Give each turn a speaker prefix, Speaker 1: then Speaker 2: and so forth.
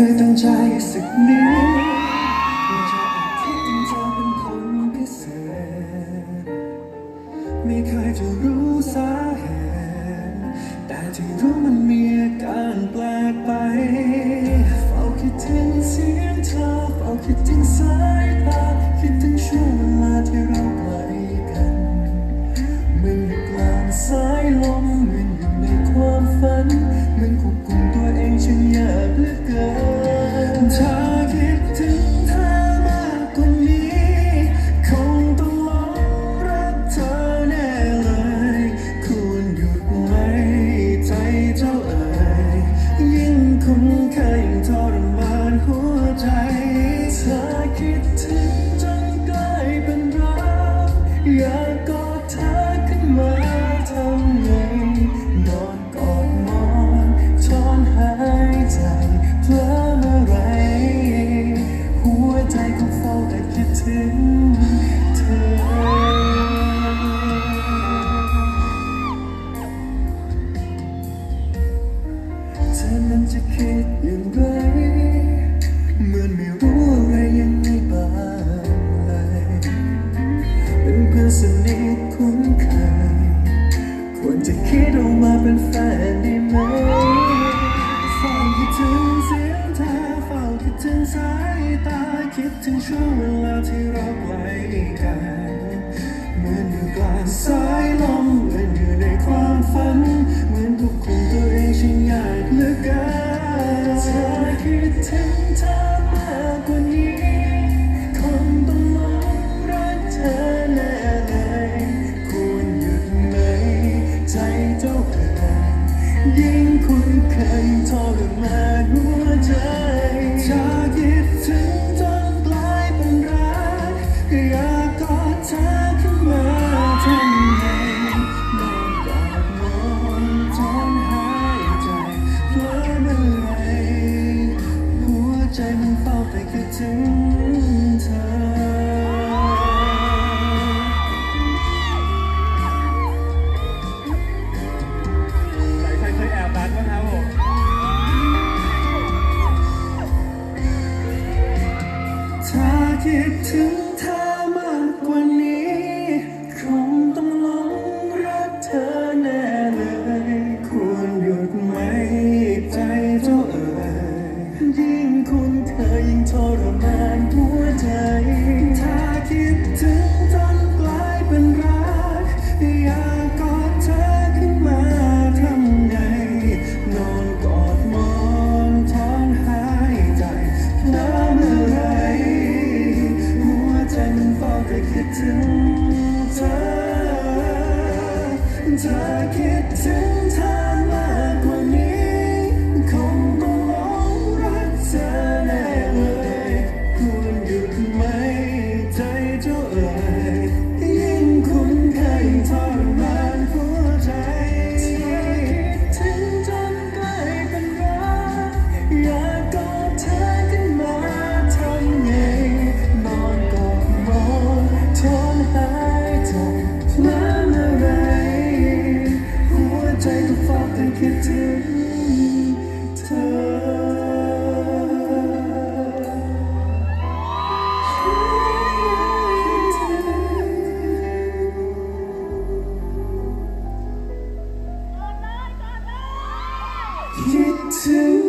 Speaker 1: คยตั้งใจสักนิดจะอาคิดถึงเธอเป็นคนพิเศษ ไม่เคยจะรู้สาเหตุแต่ที่รู้มันมีอาการแปลกไปเฝ้าคิดถึงเสียงเธอเฝ้าคิดถึง แต่ได้เฝ้เสียงเธอเฝ้าคิดถึงสายตาคิดถึงช่วงเวลาที่เราไกลกันเหมือนอยู่กลางสายลมเหมือนอยู่ในความฝัน ถึงใครเค
Speaker 2: ยแอบรักบ้ครับผม
Speaker 1: ถ้าคิดถึง เธอ เธอคิดถึงเธอ to